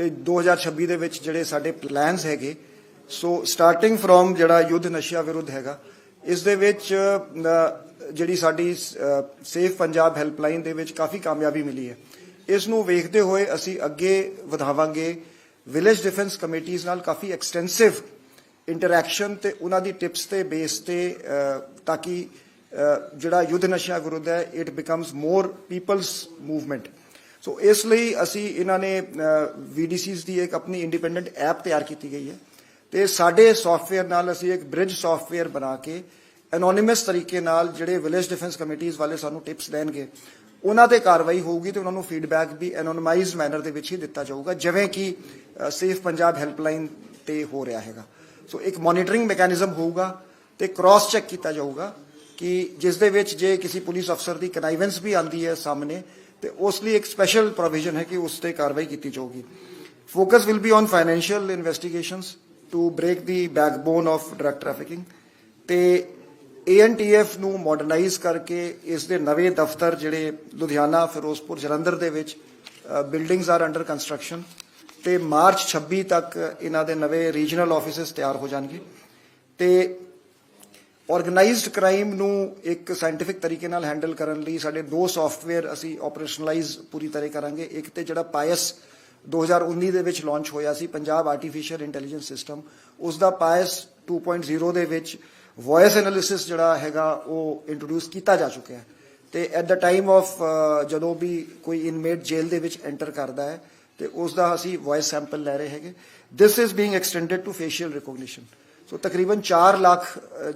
ਤੇ 2026 ਦੇ ਵਿੱਚ ਜਿਹੜੇ ਸਾਡੇ ਪਲਾਨਸ ਹੈਗੇ ਸੋ ਸਟਾਰਟਿੰਗ ਫਰੋਮ ਜਿਹੜਾ ਯੁੱਧ ਨਸ਼ਿਆਂ ਵਿਰੁੱਧ ਹੈਗਾ, ਇਸ ਦੇ ਵਿੱਚ ਜਿਹੜੀ ਸਾਡੀ ਸੇਫ ਪੰਜਾਬ ਹੈਲਪਲਾਈਨ ਦੇ ਵਿੱਚ ਕਾਫੀ ਕਾਮਯਾਬੀ ਮਿਲੀ ਹੈ। ਇਸ ਨੂੰ ਵੇਖਦੇ ਹੋਏ ਅਸੀਂ ਅੱਗੇ ਵਧਾਵਾਂਗੇ। ਵਿਲੇਜ ਡਿਫੈਂਸ ਕਮੇਟੀਆਂ ਨਾਲ ਕਾਫੀ ਐਕਸਟੈਂਸਿਵ ਇੰਟਰੈਕਸ਼ਨ ਤੇ ਉਹਨਾਂ ਦੀ ਟਿਪਸ ਤੇ ਬੇਸ ਤੇ ਤਾਂ ਕਿ ਜਿਹੜਾ ਯੁੱਧ ਨਸ਼ਿਆਂ ਵਿਰੁੱਧ ਹੈ it becomes more people's movement so ਇਸ ਲਈ ਅਸੀਂ ਇਹਨਾਂ ਨੇ VDCs ਦੀ ਇੱਕ ਆਪਣੀ ਇੰਡੀਪੈਂਡੈਂਟ ਐਪ ਤਿਆਰ ਕੀਤੀ ਗਈ ਹੈ। ਤੇ ਸਾਡੇ ਸੌਫਟਵੇਅਰ ਨਾਲ ਅਸੀਂ ਇੱਕ ਬ੍ਰਿਜ ਸੌਫਟਵੇਅਰ ਬਣਾ ਕੇ ਐਨੋਨਿਮਸ ਤਰੀਕੇ ਨਾਲ ਜਿਹੜੇ ਵਿਲੇਜ ਡਿਫੈਂਸ ਕਮੇਟੀਆਂ ਵਾਲੇ ਸਾਨੂੰ ਟਿਪਸ ਦੇਣਗੇ, ਉਹਨਾਂ ਤੇ ਕਾਰਵਾਈ ਹੋਊਗੀ ਤੇ ਉਹਨਾਂ ਨੂੰ ਫੀਡਬੈਕ ਵੀ ਐਨੋਨਮਾਈਜ਼ਡ ਮੈਨਰ ਦੇ ਵਿੱਚ ਹੀ ਦਿੱਤਾ ਜਾਊਗਾ, ਜਿਵੇਂ ਕਿ ਸੇਫ ਪੰਜਾਬ ਹੈਲਪਲਾਈਨ ਤੇ ਹੋ ਰਿਹਾ ਹੈਗਾ। ਸੋ ਇੱਕ ਮੋਨੀਟਰਿੰਗ ਮੈਕੈਨਿਜ਼ਮ ਹੋਊਗਾ ਤੇ ਕ੍ਰਾਸ ਚੈੱਕ ਕੀਤਾ ਜਾਊਗਾ ਕਿ ਜਿਸ ਦੇ ਵਿੱਚ ਜੇ ਕਿਸੇ ਪੁਲਿਸ ਅਫਸਰ ਦੀ ਕਨਾਈਵੈਂਸ ਵੀ ਆਂਦੀ ਹੈ ਸਾਹਮਣੇ ਤੇ ਉਸ ਲਈ ਇੱਕ ਸਪੈਸ਼ਲ ਪ੍ਰੋਵੀਜ਼ਨ ਹੈ ਕਿ ਉਸ ਤੇ ਕਾਰਵਾਈ ਕੀਤੀ ਜਾਊਗੀ। Focus will be on financial investigations to break the backbone of drug trafficking ਤੇ ANTF ਨੂੰ ਮਾਡਰਨਾਈਜ਼ ਕਰਕੇ ਇਸ ਦੇ ਨਵੇਂ ਦਫ਼ਤਰ ਜਿਹੜੇ ਲੁਧਿਆਣਾ, ਫਿਰੋਜ਼ਪੁਰ, ਜਲੰਧਰ ਦੇ ਵਿੱਚ ਬਿਲਡਿੰਗਸ ਆਰ ਅੰਡਰ ਕੰਸਟਰਕਸ਼ਨ ਤੇ ਮਾਰਚ 26 ਤੱਕ ਇਹਨਾਂ ਦੇ ਨਵੇਂ ਰੀਜਨਲ ਆਫਿਸਸ ਤਿਆਰ ਹੋ ਜਾਣਗੇ ਤੇ ਆਰਗੇਨਾਈਜ਼ਡ ਕ੍ਰਾਈਮ ਨੂੰ ਇੱਕ ਸਾਇੰਟਿਫਿਕ ਤਰੀਕੇ ਨਾਲ ਹੈਂਡਲ ਕਰਨ ਲਈ ਸਾਡੇ ਦੋ ਸੌਫਟਵੇਅਰ ਅਸੀਂ ਆਪਰੇਸ਼ਨਲਾਈਜ਼ ਪੂਰੀ ਤਰ੍ਹਾਂ ਕਰਾਂਗੇ। ਇੱਕ ਤੇ ਜਿਹੜਾ ਪਾਇਸ 2019 ਦੇ ਵਿੱਚ ਲਾਂਚ ਹੋਇਆ ਸੀ, ਪੰਜਾਬ ਆਰਟੀਫੀਸ਼ੀਅਲ ਇੰਟੈਲੀਜੈਂਸ ਸਿਸਟਮ ਉਸ ਦਾ ਪਾਇਸ 2.0 ਦੇ ਵਿੱਚ ਵੌਇਸ ਐਨਾਲਿਸਿਸ ਜਿਹੜਾ ਹੈਗਾ ਉਹ ਇੰਟਰੋਡਿਊਸ ਕੀਤਾ ਜਾ ਚੁੱਕਿਆ ਹੈ। ਤੇ ਐਟ ਦਾ ਟਾਈਮ ਆਫ ਜਦੋਂ ਵੀ ਕੋਈ ਇਨਮੇਟ ਜੇਲ੍ਹ ਦੇ ਵਿੱਚ ਐਂਟਰ ਕਰਦਾ ਹੈ, ਤੇ ਉਸ ਦਾ ਅਸੀਂ ਵੌਇਸ ਸੈਂਪਲ ਲੈ ਰਹੇ ਹੈਗੇ। This is being extended to facial recognition so ਤਕਰੀਬਨ 4 ਲੱਖ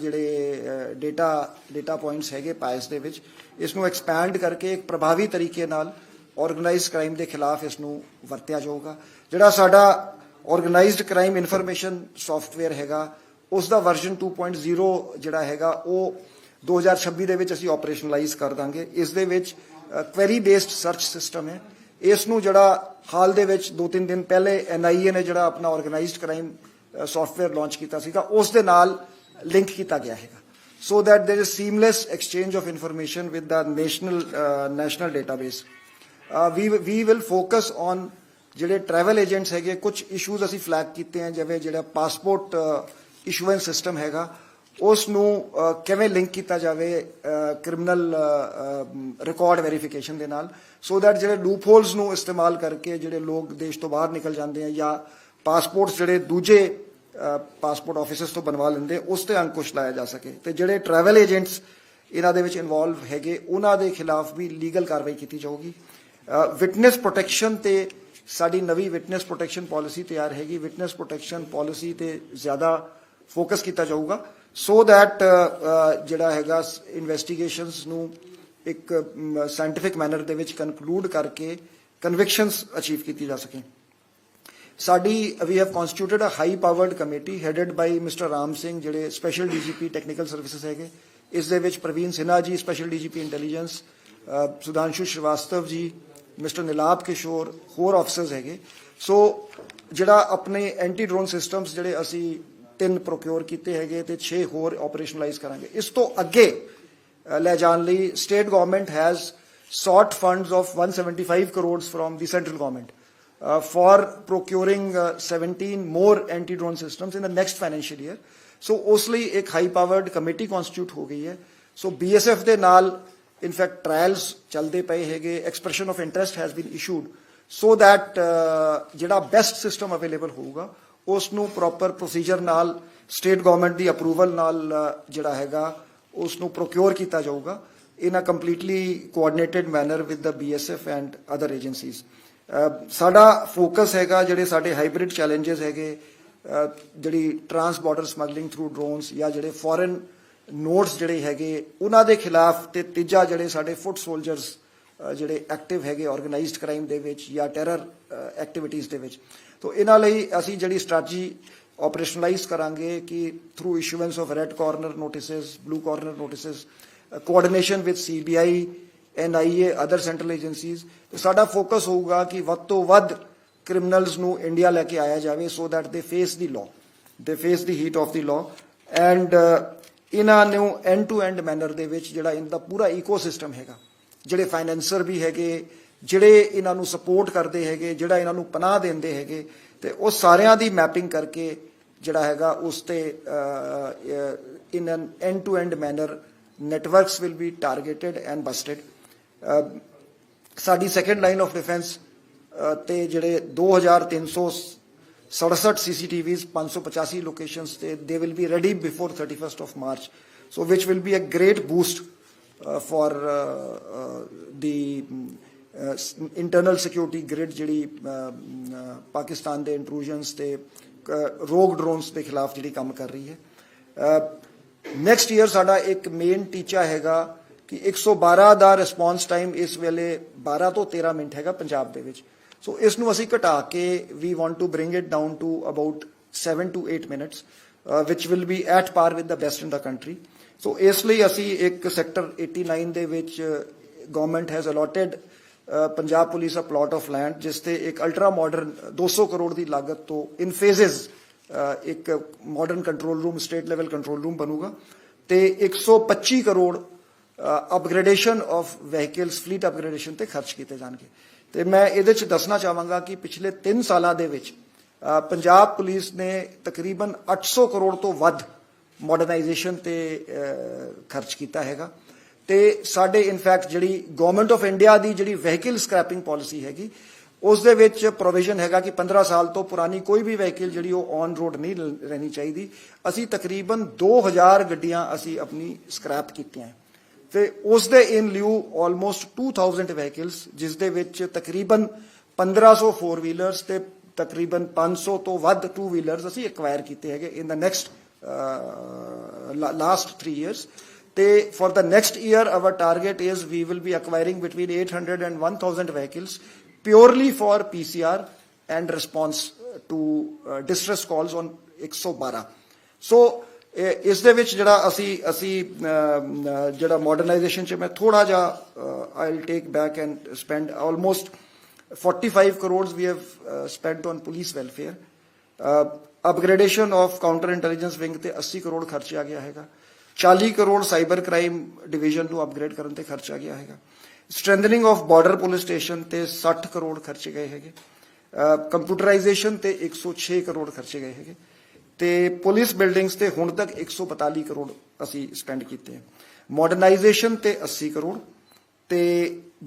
ਜਿਹੜੇ ਡੇਟਾ ਡੇਟਾ ਪੁਆਇੰਟਸ ਹੈਗੇ ਪਾਇਸ ਦੇ ਵਿੱਚ, ਇਸ ਨੂੰ ਐਕਸਪੈਂਡ ਕਰਕੇ ਇੱਕ ਪ੍ਰਭਾਵੀ ਤਰੀਕੇ ਨਾਲ ਆਰਗੇਨਾਈਜ਼ਡ ਕ੍ਰਾਈਮ ਦੇ ਖਿਲਾਫ ਇਸ ਨੂੰ ਵਰਤਿਆ ਜਾਊਗਾ। ਜਿਹੜਾ ਸਾਡਾ ਆਰਗੇਨਾਈਜ਼ਡ ਕ੍ਰਾਈਮ ਇਨਫੋਰਮੇਸ਼ਨ ਸੌਫਟਵੇਅਰ ਹੈਗਾ, ਉਸ ਦਾ ਵਰਜ਼ਨ 2.0 ਜਿਹੜਾ ਹੈਗਾ, ਉਹ 2026 ਦੇ ਵਿੱਚ ਅਸੀਂ ਆਪਰੇਸ਼ਨਲਾਈਜ਼ ਕਰ ਦਾਂਗੇ। ਇਸ ਦੇ ਵਿੱਚ ਕੁਐਰੀ ਬੇਸਡ ਸਰਚ ਸਿਸਟਮ ਹੈ। ਇਸ ਨੂੰ ਜਿਹੜਾ ਹਾਲ ਦੇ ਵਿੱਚ 2-3 ਦਿਨ ਪਹਿਲੇ ਐਨਆਈਏ ਨੇ ਜਿਹੜਾ ਆਪਣਾ ਆਰਗੇਨਾਈਜ਼ਡ ਕ੍ਰਾਈਮ ਸੌਫਟਵੇਅਰ ਲਾਂਚ ਕੀਤਾ ਸੀਗਾ ਉਸ ਦੇ ਨਾਲ ਲਿੰਕ ਕੀਤਾ ਗਿਆ ਹੈਗਾ। So that there is seamless exchange of information with the national uh, national database. uh, we we will focus on ਜਿਹੜੇ ਟਰੈਵਲ ਏਜੰਟਸ ਹੈਗੇ ਕੁਝ ਇਸ਼ੂਜ਼ ਅਸੀਂ ਫਲੈਗ ਕੀਤੇ ਹਨ ਜਿਵੇਂ ਜਿਹੜਾ ਪਾਸਪੋਰਟ ਇਸ਼ੂਐਂਸ ਸਿਸਟਮ ਹੈਗਾ ਉਸ ਨੂੰ ਕਿਵੇਂ ਲਿੰਕ ਕੀਤਾ ਜਾਵੇ ਕ੍ਰਿਮੀਨਲ ਰਿਕਾਰਡ ਵੈਰੀਫਿਕੇਸ਼ਨ ਦੇ ਨਾਲ ਸੋ that ਜਿਹੜੇ ਲੂਪ ਹੋਲਸ ਨੂੰ ਇਸਤੇਮਾਲ ਕਰਕੇ ਜਿਹੜੇ ਲੋਕ ਦੇਸ਼ ਤੋਂ ਬਾਹਰ ਨਿਕਲ ਜਾਂਦੇ ਆ ਜਾਂ ਪਾਸਪੋਰਟਸ ਜਿਹੜੇ ਦੂਜੇ ਪਾਸਪੋਰਟ ਆਫਿਸਸ ਤੋਂ ਬਣਵਾ ਲੈਂਦੇ, ਉਸ ਤੇ ਅੰਕੁਸ਼ ਲਾਇਆ ਜਾ ਸਕੇ। ਤੇ ਜਿਹੜੇ ਟਰੈਵਲ ਏਜੰਟਸ ਇਹਨਾਂ ਦੇ ਵਿੱਚ ਇਨਵੋਲਵ ਹੈਗੇ, ਉਹਨਾਂ ਦੇ ਖਿਲਾਫ ਵੀ ਲੀਗਲ ਕਾਰਵਾਈ ਕੀਤੀ ਜਾਊਗੀ। ਵਿਟਨੈਸ ਪ੍ਰੋਟੈਕਸ਼ਨ ਤੇ ਸਾਡੀ ਨਵੀਂ ਵਿਟਨੈਸ ਪ੍ਰੋਟੈਕਸ਼ਨ ਪਾਲਿਸੀ ਤਿਆਰ ਹੈਗੀ। ਵਿਟਨੈਸ ਪ੍ਰੋਟੈਕਸ਼ਨ ਪਾਲਿਸੀ ਤੇ ਜ਼ਿਆਦਾ ਫੋਕਸ ਕੀਤਾ ਜਾਊਗਾ। ਸੋ that ਜਿਹੜਾ ਹੈਗਾ ਇਨਵੈਸਟੀਗੇਸ਼ਨਸ ਨੂੰ ਇੱਕ ਸਾਇੰਟਿਫਿਕ ਮੈਨਰ ਦੇ ਵਿੱਚ ਕਨਕਲੂਡ ਕਰਕੇ ਕਨਵਿਕਸ਼ਨਸ ਅਚੀਵ ਕੀਤੀ ਜਾ ਸਕੇ। ਸਾਡੀ we have constituted a high powered committee headed by mister Ram Singh ਜਿਹੜੇ ਸਪੈਸ਼ਲ ਡੀਜੀਪੀ ਟੈਕਨੀਕਲ ਸਰਵਿਸਿਜ਼ ਹੈਗੇ। ਇਸ ਦੇ ਵਿੱਚ Praveen Sinha ji special DGP intelligence Sudhanshu Srivastava ji mister Nilabh ਕਿਸ਼ੋਰ ਹੋਰ ਆਫਸਰਸ ਹੈਗੇ। ਸੋ ਜਿਹੜਾ ਆਪਣੇ ਐਂਟੀ ਡਰੋਨ ਸਿਸਟਮਸ ਜਿਹੜੇ ਅਸੀਂ ਤਿੰਨ ਪ੍ਰੋਕਿਉਰ ਕੀਤੇ ਹੈਗੇ ਤੇ 6 ਹੋਰ ਆਪਰੇਸ਼ਨਲਾਈਜ਼ ਕਰਾਂਗੇ। ਇਸ ਤੋਂ ਅੱਗੇ ਲੈ ਜਾਣ ਲਈ state government has sought funds of 175 crores from the central government uh, for procuring uh, 17 more anti-drone systems in the next financial year. So ਉਸ ਲਈ ਇੱਕ ਹਾਈ ਪਾਵਰਡ ਕਮੇਟੀ ਕਨਸਟੀਟਿਊਟ ਹੋ ਗਈ ਹੈ ਸੋ BSF ਦੇ ਨਾਲ ਇਨਫੈਕਟ ਟ੍ਰਾਇਲਸ ਚੱਲਦੇ ਪਏ ਹੈਗੇ expression of interest has been issued so that uh, ਜਿਹੜਾ ਬੈਸਟ ਸਿਸਟਮ ਅਵੇਲੇਬਲ ਹੋਊਗਾ ਉਸ ਨੂੰ ਪ੍ਰੋਪਰ ਪ੍ਰੋਸੀਜਰ ਨਾਲ ਸਟੇਟ ਗਵਰਨਮੈਂਟ ਦੀ ਅਪਰੂਵਲ ਨਾਲ uh, ਜਿਹੜਾ ਹੈਗਾ ਉਸ ਨੂੰ ਪ੍ਰੋਕਿਉਰ ਕੀਤਾ ਜਾਊਗਾ in a completely coordinated manner with the BSF and other agencies. ਸਾਡਾ ਫੋਕਸ ਹੈਗਾ ਜਿਹੜੇ ਸਾਡੇ ਹਾਈਬ੍ਰਿਡ ਚੈਲੰਜਸ ਹੈਗੇ ਜਿਹੜੀ trans border smuggling through drones ਜਾਂ ਜਿਹੜੇ ਫੋਰਨ ਨੋਟਸ ਜਿਹੜੇ ਹੈਗੇ, ਉਹਨਾਂ ਦੇ ਖਿਲਾਫ ਤੇ ਤੀਜਾ ਜਿਹੜੇ ਸਾਡੇ ਫੁੱਟ ਸੋਲਜਰਸ ਜਿਹੜੇ ਐਕਟਿਵ ਹੈਗੇ ਆਰਗੇਨਾਈਜ਼ਡ ਕ੍ਰਾਈਮ ਦੇ ਵਿੱਚ ਜਾਂ ਟੈਰਰ ਐਕਟੀਵਿਟੀਜ਼ ਦੇ ਵਿੱਚ। ਤੋਂ ਇਹਨਾਂ ਲਈ ਅਸੀਂ ਜਿਹੜੀ ਸਟ੍ਰੈਟਜੀ ਆਪਰੇਸ਼ਨਲਾਈਜ਼ ਕਰਾਂਗੇ ਕਿ through issuance of red corner notices blue corner notices coordination with CBI NIA other central agencies ਤੇ ਸਾਡਾ ਫੋਕਸ ਹੋਊਗਾ ਕਿ ਵੱਧ ਤੋਂ ਵੱਧ ਕ੍ਰਿਮੀਨਲਸ ਨੂੰ ਇੰਡੀਆ ਲੈ ਕੇ ਆਇਆ ਜਾਵੇ so that they face the law they face the heat of the law and ਇਹਨਾਂ ਨੂੰ ਐਂਡ ਟੂ ਐਂਡ ਮੈਨਰ ਦੇ ਵਿੱਚ ਜਿਹੜਾ ਇਹਨਾਂ ਦਾ ਪੂਰਾ ਇਕੋਸਿਸਟਮ ਹੈਗਾ, ਜਿਹੜੇ ਫਾਈਨੈਂਸਰ ਵੀ ਹੈਗੇ, ਜਿਹੜੇ ਇਹਨਾਂ ਨੂੰ ਸਪੋਰਟ ਕਰਦੇ ਹੈਗੇ, ਜਿਹੜਾ ਇਹਨਾਂ ਨੂੰ ਪਨਾਹ ਦਿੰਦੇ ਹੈਗੇ, ਤੇ ਉਹ ਸਾਰਿਆਂ ਦੀ ਮੈਪਿੰਗ ਕਰਕੇ ਜਿਹੜਾ ਹੈਗਾ ਉਸ ਤੇ in an end to end manner networks will be targeted and busted ਸਾਡੀ ਸੈਕੰਡ ਲਾਈਨ ਆਫ ਡਿਫੈਂਸ ਤੇ ਜਿਹੜੇ 2367 ਸੀਸੀਟੀਵੀਜ਼ 585 ਲੋਕੇਸ਼ਨਸ ਤੇ they will be ready before 31st of March so which will be a great boost for the internal security grid ਜਿਹੜੀ ah, ਅਹ, ਪਾਕਿਸਤਾਨ ਦੇ ਇੰਟਰੂਜਨਸ ਤੇ ਰੋਗ drones ਦੇ ਖਿਲਾਫ ਜਿਹੜੀ ਕੰਮ ਕਰ ਰਹੀ ਹੈ। ਨੈਕਸਟ ਈਅਰ ਸਾਡਾ ਇੱਕ ਮੇਨ ਟੀਚਾ ਹੈਗਾ ਕਿ 112 ਦਾ ਰਿਸਪੌਂਸ ਟਾਈਮ ਇਸ ਵੇਲੇ 12 ਤੋਂ 13 ਮਿੰਟ ਹੈਗਾ ਪੰਜਾਬ ਦੇ ਵਿੱਚ। ਸੋ ਇਸ ਨੂੰ ਅਸੀਂ ਘਟਾ ਕੇ we want to bring it down to about 7 to 8 minutes which will be at par with the best in the country. So ਇਸ ਲਈ ਅਸੀਂ ਇੱਕ ਸੈਕਟਰ 89 ਦੇ ਵਿੱਚ government has allotted Punjab police a plot of land ਜਿਸ ਤੇ ਇੱਕ ultra modern 200 crore ਦੀ ਲਾਗਤ ਤੋਂ ਇਨ ਫੇਜ਼ਸ ਇੱਕ modern control room state level control room ਬਣੂਗਾ। ਤੇ 125 crore upgradation of vehicles fleet upgradation ਤੇ ਖਰਚ ਕੀਤੇ ਜਾਣਗੇ। ਤੇ ਮੈਂ ਇਹਦੇ ਚ ਦੱਸਣਾ ਚਾਹਾਂਗਾ ਕਿ ਪਿਛਲੇ 3 ਸਾਲਾਂ ਦੇ ਵਿੱਚ ਪੰਜਾਬ ਪੁਲਿਸ ਨੇ ਤਕਰੀਬਨ 800 ਕਰੋੜ ਤੋਂ ਵੱਧ ਮਾਡਰਨਾਈਜੇਸ਼ਨ ਤੇ ਖਰਚ ਕੀਤਾ ਹੈਗਾ। ਤੇ ਸਾਡੇ ਇਨਫੈਕਟ ਜਿਹੜੀ ਗਵਰਨਮੈਂਟ ਆਫ ਇੰਡੀਆ ਦੀ ਜਿਹੜੀ ਵਹੀਕਲ ਸਕ੍ਰੈਪਿੰਗ ਪਾਲਿਸੀ ਹੈਗੀ, ਉਸ ਦੇ ਵਿੱਚ ਪ੍ਰੋਵੀਜ਼ਨ ਹੈਗਾ ਕਿ 15 ਸਾਲ ਤੋਂ ਪੁਰਾਣੀ ਕੋਈ ਵੀ ਵਹੀਕਲ ਜਿਹੜੀ ਉਹ ਔਨ ਰੋਡ ਨਹੀਂ ਰਹਿਣੀ ਚਾਹੀਦੀ। ਅਸੀਂ ਤਕਰੀਬਨ 2000 ਗੱਡੀਆਂ ਅਸੀਂ ਆਪਣੀ ਸਕ੍ਰੈਪ ਕੀਤੀਆਂ। ਤੇ ਉਸ ਦੇ ਇਨ ਲਿਊ ਆਲਮੋਸਟ 2000 ਵਹੀਕਲਸ ਜਿਸ ਦੇ ਵਿੱਚ ਤਕਰੀਬਨ 1500 4 ਵੀਲਰਸ ਤੇ ਤਕਰੀਬਨ 500 ਤੋਂ ਵੱਧ 2 ਵੀਲਰਸ ਅਸੀਂ ਐਕਵਾਇਰ ਕੀਤੇ ਹੈਗੇ in the next last 3 years ਤੇ for the next year our target is we will be acquiring between 800 and 1000 vehicles purely for PCR and response to uh, distress calls on 112 so ਇਹ- ਇਸ ਦੇ ਵਿੱਚ ਜਿਹੜਾ ਅਸੀਂ ਅਸੀਂ ਜਿਹੜਾ ਮਾਡਰਨਾਈਜੇਸ਼ਨ ਚ ਮੈਂ ਥੋੜਾ ਜਿਹਾ I will take back and spend almost 45 crores we have spent on police welfare upgradation of counter intelligence wing ਤੇ 80 ਕਰੋੜ ਖਰਚਿਆ ਗਿਆ ਹੈਗਾ। 40 ਕਰੋੜ ਸਾਈਬਰ ਕ੍ਰਾਈਮ ਡਿਵੀਜ਼ਨ ਨੂੰ ਅਪਗ੍ਰੇਡ ਕਰਨ ਤੇ ਖਰਚਿਆ ਗਿਆ ਹੈਗਾ। Strengthening of border police station ਤੇ 60 ਕਰੋੜ ਖਰਚੇ ਗਏ ਹੈਗੇ। ਕੰਪਿਊਟਰਾਈਜੇਸ਼ਨ ਤੇ 106 ਕਰੋੜ ਖਰਚੇ ਗਏ ਹੈਗੇ। ਤੇ ਪੁਲਿਸ ਬਿਲਡਿੰਗਸ ਤੇ ਹੁਣ ਤੱਕ 142 ਕਰੋੜ ਅਸੀਂ ਸਪੈਂਡ ਕੀਤੇ ਮਾਡਰਨਾਈਜੇਸ਼ਨ ਤੇ 80 ਕਰੋੜ ਤੇ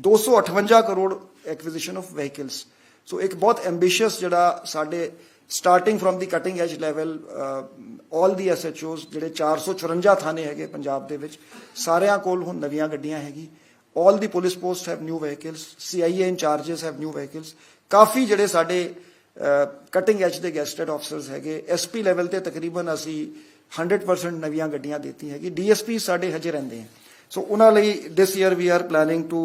258 crore acquisition of vehicles so ਇੱਕ ਬਹੁਤ ਐਂਬੀਸ਼ੀਅਸ ਜਿਹੜਾ ਸਾਡੇ starting from the cutting edge level all the SHOs ਜਿਹੜੇ 454 ਥਾਣੇ ਹੈਗੇ ਪੰਜਾਬ ਦੇ ਵਿੱਚ, ਸਾਰਿਆਂ ਕੋਲ ਹੁਣ ਨਵੀਆਂ ਗੱਡੀਆਂ ਹੈਗੀ। All the police post have new vehicles CIA incharges have new vehicles ਕਾਫੀ ਜਿਹੜੇ ਸਾਡੇ ਕਟਿੰਗ ਐਜ ਦੇ ਗੈਸਟਡ ਆਫਸਰਸ ਹੈਗੇ। ਐਸਪੀ ਲੈਵਲ ਤੇ ਤਕਰੀਬਨ ਅਸੀਂ 100% ਨਵੀਆਂ ਗੱਡੀਆਂ ਦਿੱਤੀ ਹੈਗੀ ਡੀਐਸਪੀ ਸਾਡੇ ਹਜੇ ਰਹਿੰਦੇ ਹੈ ਸੋ ਉਹਨਾਂ ਲਈ this year we are planning to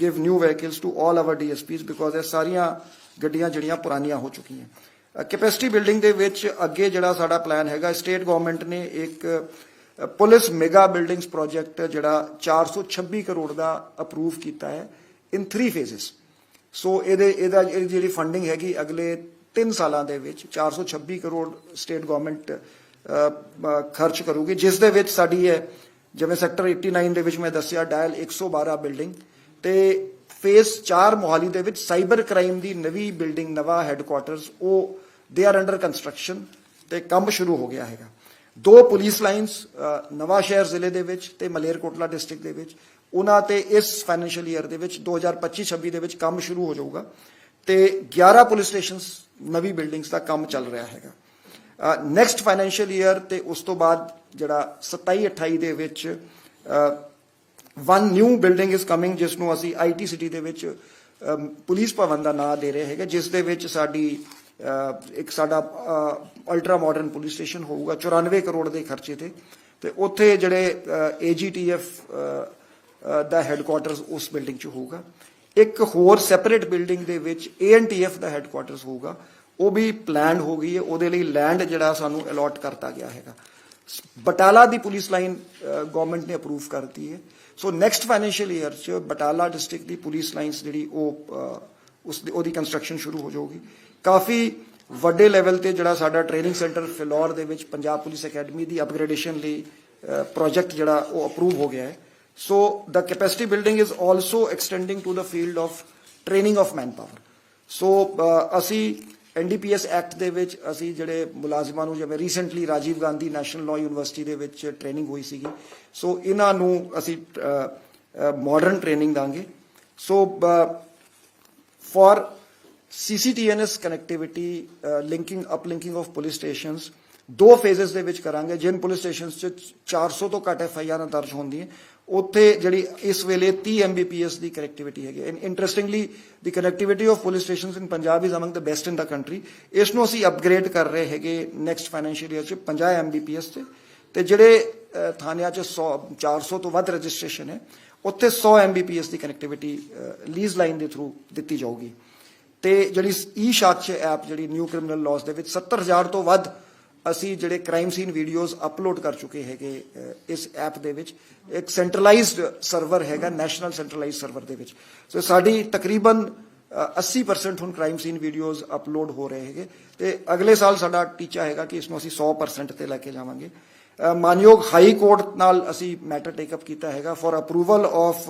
give new vehicles to all our DSPs because ਇਹ ਸਾਰੀਆਂ ਗੱਡੀਆਂ ਜਿਹੜੀਆਂ ਪੁਰਾਣੀਆਂ ਹੋ ਚੁੱਕੀਆਂ। ਕੈਪੈਸਿਟੀ ਬਿਲਡਿੰਗ ਦੇ ਵਿੱਚ ਅੱਗੇ ਜਿਹੜਾ ਸਾਡਾ ਪਲਾਨ ਹੈਗਾ ਸਟੇਟ ਗਵਰਨਮੈਂਟ ਨੇ ਇੱਕ ਪੁਲਿਸ ਮੈਗਾ ਬਿਲਡਿੰਗਸ ਪ੍ਰੋਜੈਕਟ ਜਿਹੜਾ 426 ਕਰੋੜ ਦਾ ਅਪਰੂਵ ਕੀਤਾ ਹੈ। ਇਨ 3 ਫੇਜ਼ਸ ਸੋ ਇਹਦੇ, ਇਹਦਾ ਇਹਦੀ ਜਿਹੜੀ ਫੰਡਿੰਗ ਹੈਗੀ ਅਗਲੇ 3 ਸਾਲਾਂ ਦੇ ਵਿੱਚ 426 ਕਰੋੜ ਸਟੇਟ ਗਵਰਨਮੈਂਟ ਖਰਚ ਕਰੂਗੀ, ਜਿਸ ਦੇ ਵਿੱਚ ਸਾਡੀ ਹੈ ਜਿਵੇਂ ਸੈਕਟਰ 89 ਦੇ ਵਿੱਚ ਮੈਂ ਦੱਸਿਆ ਡਾਇਲ 112 ਬਿਲਡਿੰਗ ਤੇ ਫੇਸ 4 ਮੋਹਾਲੀ ਦੇ ਵਿੱਚ ਸਾਈਬਰ ਕ੍ਰਾਈਮ ਦੀ ਨਵੀਂ ਬਿਲਡਿੰਗ ਨਵਾਂ ਹੈੱਡਕੁਆਟਰਸ ਉਹ ਦੇ ਆਰ ਅੰਡਰ ਕੰਸਟਰਕਸ਼ਨ ਤੇ ਕੰਮ ਸ਼ੁਰੂ ਹੋ ਗਿਆ ਹੈਗਾ। ਦੋ ਪੁਲਿਸ ਲਾਈਨਸ ਨਵਾਂ ਸ਼ਹਿਰ ਜ਼ਿਲ੍ਹੇ ਦੇ ਵਿੱਚ ਤੇ ਮਲੇਰਕੋਟਲਾ ਡਿਸਟ੍ਰਿਕਟ ਦੇ ਵਿੱਚ। ਉਹਨਾਂ ਤੇ ਇਸ ਫਾਈਨੈਂਸ਼ੀਅਲ ਈਅਰ ਦੇ ਵਿੱਚ 2025-26 ਦੇ ਵਿੱਚ ਕੰਮ ਸ਼ੁਰੂ ਹੋ ਜਾਊਗਾ ਤੇ 11 ਪੁਲਿਸ ਸਟੇਸ਼ਨਸ, ਨਵੀਂ ਬਿਲਡਿੰਗਸ ਦਾ ਕੰਮ ਚੱਲ ਰਿਹਾ ਹੈਗਾ। ਨੈਕਸਟ ਫਾਈਨੈਂਸ਼ੀਅਲ ਈਅਰ ਤੇ ਉਸ ਤੋਂ ਬਾਅਦ ਜਿਹੜਾ 27 28 ਦੇ ਵਿੱਚ one new building is coming ਜਿਸ ਨੂੰ ਅਸੀਂ ਆਈਟੀ ਸਿਟੀ ਦੇ ਵਿੱਚ ਪੁਲਿਸ ਭਵਨ ਦਾ ਨਾਮ ਦੇ ਰਹੇ ਹੈਗੇ, ਜਿਸ ਦੇ ਵਿੱਚ ਸਾਡੀ ਇੱਕ ਸਾਡਾ ਅਲਟਰਾ ਮਾਡਰਨ ਪੁਲਿਸ ਸਟੇਸ਼ਨ ਹੋਊਗਾ 94 ਕਰੋੜ ਦੇ ਖਰਚੇ ਤੇ। ਤੇ ਉੱਥੇ ਜਿਹੜੇ ਏਜੀਟੀਐਫ ਦਾ ਹੈੱਡਕੁਆਟਰਸ ਉਸ ਬਿਲਡਿੰਗ 'ਚ ਹੋਊਗਾ। ਇੱਕ ਹੋਰ ਸੈਪਰੇਟ ਬਿਲਡਿੰਗ ਦੇ ਵਿੱਚ ਏਐਨਟੀਐਫ ਦਾ ਹੈੱਡਕੁਆਰਟਰਸ ਹੋਊਗਾ। ਉਹ ਵੀ ਪਲਾਨਡ ਹੋ ਗਈ ਹੈ। ਉਹਦੇ ਲਈ ਲੈਂਡ ਜਿਹੜਾ ਸਾਨੂੰ ਅਲਾਟ ਕਰਤਾ ਗਿਆ ਹੈਗਾ। ਬਟਾਲਾ ਦੀ ਪੁਲਿਸ ਲਾਈਨ ਗਵਰਨਮੈਂਟ ਨੇ ਅਪਰੂਵ ਕਰਤੀ ਹੈ। ਸੋ ਨੈਕਸਟ ਫਾਈਨੈਂਸ਼ੀਅਲ ਈਅਰ ਚ ਬਟਾਲਾ ਡਿਸਟ੍ਰਿਕਟ ਦੀ ਪੁਲਿਸ ਲਾਈਨਸ ਜਿਹੜੀ ਉਹ ਉਸ ਦੀ ਉਹਦੀ ਕੰਸਟਰਕਸ਼ਨ ਸ਼ੁਰੂ ਹੋ ਜਾਊਗੀ। ਕਾਫੀ ਵੱਡੇ ਲੈਵਲ ਤੇ ਜਿਹੜਾ ਸਾਡਾ ਟ੍ਰੇਨਿੰਗ ਸੈਂਟਰ ਫਿਲੌਰ ਦੇ ਵਿੱਚ ਪੰਜਾਬ ਪੁਲਿਸ ਅਕੈਡਮੀ ਦੀ ਅਪਗ੍ਰੇਡੇਸ਼ਨ ਲਈ ਪ੍ਰੋਜੈਕਟ ਜਿਹੜਾ ਉਹ ਅਪਰੂਵ ਹੋ ਗਿਆ ਹੈ। ਸੋ the capacity building is also extending to the field of training of manpower. ਸੋ ਅ, ਅਸੀਂ ਐਨਡੀਪੀਐਸ ਐਕਟ ਦੇ ਵਿੱਚ ਅਸੀਂ ਜਿਹੜੇ ਮੁਲਾਜ਼ਮਾਂ ਨੂੰ ਜਿਵੇਂ recently Rajiv Gandhi national law university ਦੇ ਵਿੱਚ ਟ੍ਰੇਨਿੰਗ ਹੋਈ ਸੀਗੀ। ਸੋ ਇਹਨਾਂ ਨੂੰ ਅਸੀਂ ਮਾਡਰਨ ਟ੍ਰੇਨਿੰਗ ਦਾਂਗੇ। So for CCTNS connectivity uh, linking uplinking of police stations. ਦੋ ਫੇਜ਼ਸ ਦੇ ਵਿੱਚ ਕਰਾਂਗੇ ਜਿਨ ਪੁਲਿਸ ਸਟੇਸ਼ਨਸ ਚ 400 ਤੋਂ ਘੱਟ ਐਫ ਆਈ ਆਰ ਦਰਜ ਹੁੰਦੀ ਹੈ ਉੱਥੇ ਜਿਹੜੀ ਇਸ ਵੇਲੇ 30 Mbps ਦੀ ਕਨੈਕਟੀਵਿਟੀ ਹੈਗੀ and interestingly the connectivity of police stations in Punjab is among the best in the country ਇਸ ਨੂੰ ਅਸੀਂ ਅਪਗ੍ਰੇਡ ਕਰ ਰਹੇ ਹੈਗੇ ਨੈਕਸਟ ਫਾਈਨੈਂਸ਼ੀਅਲ ਈਅਰ ਚ 50 Mbps ਤੇ ਤੇ ਜਿਹੜੇ ਥਾਣਿਆਂ ਚ 100 400 ਤੋਂ ਵੱਧ ਰਜਿਸਟ੍ਰੇਸ਼ਨ ਹੈ ਉੱਥੇ 100 Mbps ਦੀ ਕਨੈਕਟੀਵਿਟੀ ਲੀਜ਼ ਲਾਈਨ ਦੇ ਥਰੂ ਦਿੱਤੀ ਜਾਊਗੀ। ਤੇ ਜਿਹੜੀ ਈ ਸਾਕਸ਼ ਐਪ ਜਿਹੜੀ ਨਿਊ ਕ੍ਰਿਮੀਨਲ ਲਾਜ਼ ਦੇ ਵਿੱਚ 70000 ਤੋਂ ਵੱਧ ਅਸੀਂ ਜਿਹੜੇ ਕ੍ਰਾਈਮ ਸੀਨ ਵੀਡੀਓਜ਼ ਅਪਲੋਡ ਕਰ ਚੁੱਕੇ ਹੈਗੇ ਇਸ ਐਪ ਦੇ ਵਿੱਚ ਇੱਕ ਸੈਂਟਰਲਾਈਜ਼ਡ ਸਰਵਰ ਹੈਗਾ ਨੈਸ਼ਨਲ ਸੈਂਟਰਲਾਈਜ਼ਡ ਸਰਵਰ ਦੇ ਵਿੱਚ। ਸੋ ਸਾਡੀ ਤਕਰੀਬਨ ਅਹ, 80% ਹੁਣ ਕ੍ਰਾਈਮ ਸੀਨ ਵੀਡੀਓਜ਼ ਅਪਲੋਡ ਹੋ ਰਹੇ ਹੈਗੇ। ਤੇ ਅਗਲੇ ਸਾਲ ਸਾਡਾ ਟੀਚਾ ਹੈਗਾ ਕਿ ਇਸ ਨੂੰ ਅਸੀਂ 100% ਤੇ ਲੈ ਕੇ ਜਾਵਾਂਗੇ। ਮਾਨਯੋਗ ਹਾਈ ਕੋਰਟ ਨਾਲ ਅਸੀਂ ਮੈਟਰ ਟੇਕ ਅਪ ਕੀਤਾ ਹੈਗਾ for approval of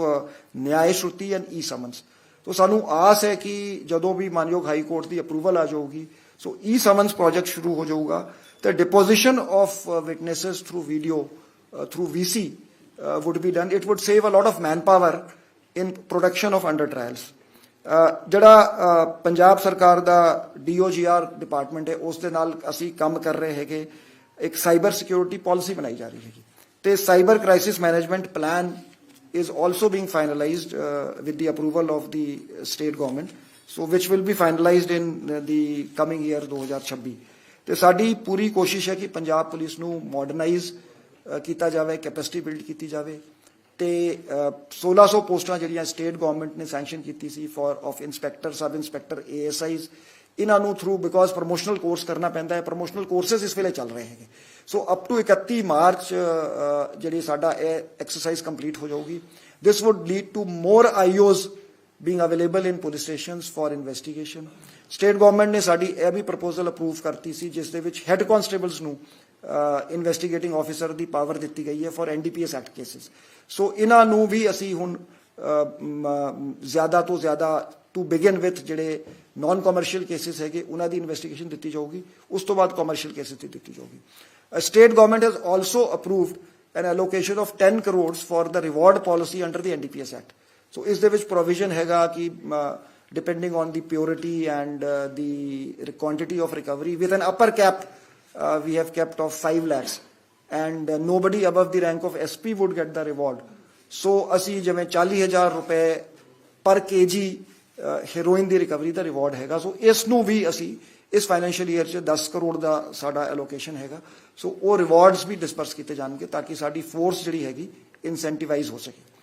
Nyaya Shruti and e summons ਤੋ ਸਾਨੂੰ ਆਸ ਹੈ ਕਿ ਜਦੋਂ ਵੀ ਮਾਨਯੋਗ ਹਾਈ ਕੋਰਟ ਦੀ ਅਪਰੂਵਲ ਆ ਜਾਊਗੀ, ਸੋ ਈ ਸਮਨਸ ਪ੍ਰੋਜੈਕਟ ਸ਼ੁਰੂ ਹੋ ਜਾਊਗਾ। ਤੇ deposition of witnesses through video through VC would be done it would save a lot of manpower in production of under trials ah ਜਿਹੜਾ ਪੰਜਾਬ ਸਰਕਾਰ ਦਾ ਡੀਓਜੀਆਰ ਡਿਪਾਰਟਮੈਂਟ ਹੈ, ਉਸ ਦੇ ਨਾਲ ਅਸੀਂ ਕੰਮ ਕਰ ਰਹੇ ਹੈਗੇ। ਇੱਕ ਸਾਈਬਰ ਸਿਕਿਉਰਿਟੀ ਪਾਲਿਸੀ ਬਣਾਈ ਜਾ ਰਹੀ ਹੈਗੀ ਤੇ cyber crisis management plan is also being finalized uh, with the approval of the state government. So which will be finalized in uh, the coming year 2026 ਤੇ ਸਾਡੀ ਪੂਰੀ ਕੋਸ਼ਿਸ਼ ਹੈ ਕਿ ਪੰਜਾਬ ਪੁਲਿਸ ਨੂੰ ਮਾਡਰਨਾਈਜ਼ ਕੀਤਾ ਜਾਵੇ ਕੈਪੈਸਿਟੀ ਬਿਲਡ ਕੀਤੀ ਜਾਵੇ ਤੇ ਅ, 1600 ਪੋਸਟਾਂ ਜਿਹੜੀਆਂ ਸਟੇਟ ਗਵਰਨਮੈਂਟ ਨੇ ਸੈਂਕਸ਼ਨ ਕੀਤੀ ਸੀ for of inspector sub inspector ASIs ਇਹਨਾਂ ਨੂੰ ਥਰੂ ਬਿਕੋਜ਼ ਪ੍ਰੋਮੋਸ਼ਨਲ ਕੋਰਸ ਕਰਨਾ ਪੈਂਦਾ ਹੈ ਪ੍ਰੋਮੋਸ਼ਨਲ ਕੋਰਸਸ ਇਸ ਵੇਲੇ ਚੱਲ ਰਹੇ ਹੈਗੇ। ਸੋ ਅਪ ਟੂ 31 ਮਾਰਚ ਜਿਹੜੀ ਸਾਡਾ ਇਹ ਐਕਸਰਸਾਈਜ਼ ਕੰਪਲੀਟ ਹੋ ਜਾਊਗੀ। This would lead to more IOs being available in police stations for investigation state government ਨੇ ਸਾਡੀ ਇਹ ਵੀ ਪ੍ਰਪੋਜ਼ਲ ਅਪਰੂਵ ਕਰਤੀ ਸੀ, ਜਿਸ ਦੇ ਵਿੱਚ ਹੈੱਡ ਕਨਸਟੇਬਲਸ ਨੂੰ ਇਨਵੈਸਟੀਗੇਟਿੰਗ ਆਫੀਸਰ ਦੀ ਪਾਵਰ ਦਿੱਤੀ ਗਈ ਹੈ for NDPS act cases so ਇਹਨਾਂ ਨੂੰ ਵੀ ਅਸੀਂ ਹੁਣ ਜ਼ਿਆਦਾ ਤੋਂ ਜ਼ਿਆਦਾ to begin with J non commercial cases है उन्होंने इनवैसिगे दी जाएगी उस तो बाद कॉमरशियल केसिस की दी जाऊगी। State government has also approved an allocation of ten crore for the reward policy under the N D P S act so इस provision है कि depending on the purity and the quantity of recovery with an upper cap we have capped of five lakhs and nobody above the rank of S P would get the reward so असी जमें चाली हज़ार रुपए पर K G heroin ਦੀ recovery ਦਾ reward ਹੈਗਾ। So ਇਸ ਨੂੰ ਵੀ ਅਸੀਂ ਇਸ ਫਾਈਨੈਂਸ਼ੀਅਲ ਈਅਰ 'ਚ 10 ਕਰੋੜ ਦਾ ਸਾਡਾ ਐਲੋਕੇਸ਼ਨ ਹੈਗਾ। ਸੋ ਉਹ ਰਿਵਾਰਡਸ ਵੀ ਡਿਸਪਰਸ ਕੀਤੇ ਜਾਣਗੇ ਤਾਂ ਕਿ ਸਾਡੀ ਫੋਰਸ ਜਿਹੜੀ ਹੈਗੀ ਇਨਸੈਂਟੀਵਾਈਜ਼ ਹੋ ਸਕੇ।